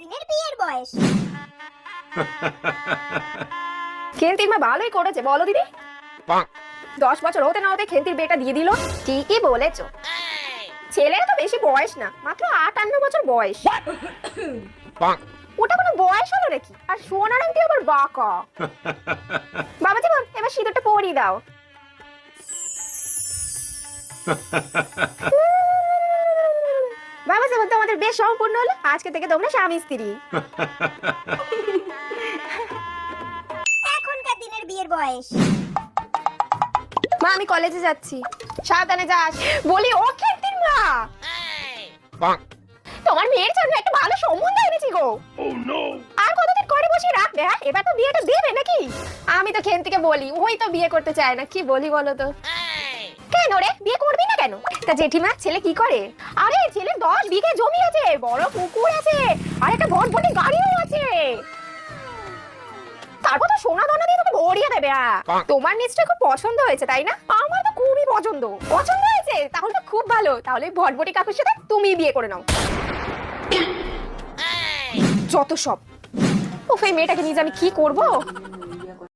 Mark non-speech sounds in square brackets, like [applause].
দিনের বিয়ের বয়স। [laughs] খেন্তির মা ভালোই করেছে বলো দিদি। দশ বছর হতে না হতে বিয়েটা দিয়ে দিল। ঠিকই বলেছ। ছেলের তো বেশি বয়স না মাত্র আটান্ন বছর বয়স। ওটা কোনো বয়স হলো নাকি? আর সোনার আংটি আবার বাঁকা। [laughs] বাবা জীবন এবার সিঁদুরটা পরিয়ে দাও। [laughs] বাবা যেমন তোমাদের বেশ সম্পূর্ণ হলো আজকে থেকে তোমরা স্বামী স্ত্রী। এখনকার দিনের বিয়ের বয়স। মা আমি কলেজে যাচ্ছি। সাবধানে যাস। বলি ও কীর্তির মা। তোমার মেয়ের জন্য একটা ভালো সম্বন্ধ এনেছি গো। আর কতদিন করে বসে রাখবে হ্যাঁ? এবার তো বিয়েটা দেবে নাকি? আমি তো খেন্তিকে বলি ওই তো বিয়ে করতে চায় না। কি বলি বলো তো? কেন রে? বিয়ে করবি না কেন? তা জেঠিমা ছেলে কি করে? আরে ছেলের দশ বিঘে জমি আছে বড় পুকুর আছে আর একটা ভটভটি গাড়িও আছে। তারপর তো সোনা দানা দিয়ে তোকে ভরিয়ে দেবে তোমার নিশ্চয়ই খুব পছন্দ হয়েছে তাই না? আমার তো খুবই পছন্দ। পছন্দ হয়েছে? তাহলে তো খুব ভালো। তাহলে ওই ভটভটি কাকুর সাথে তুমি বিয়ে করে নাও। যত সব। ও এই মেয়েটাকে নিয়ে আমি কি করব?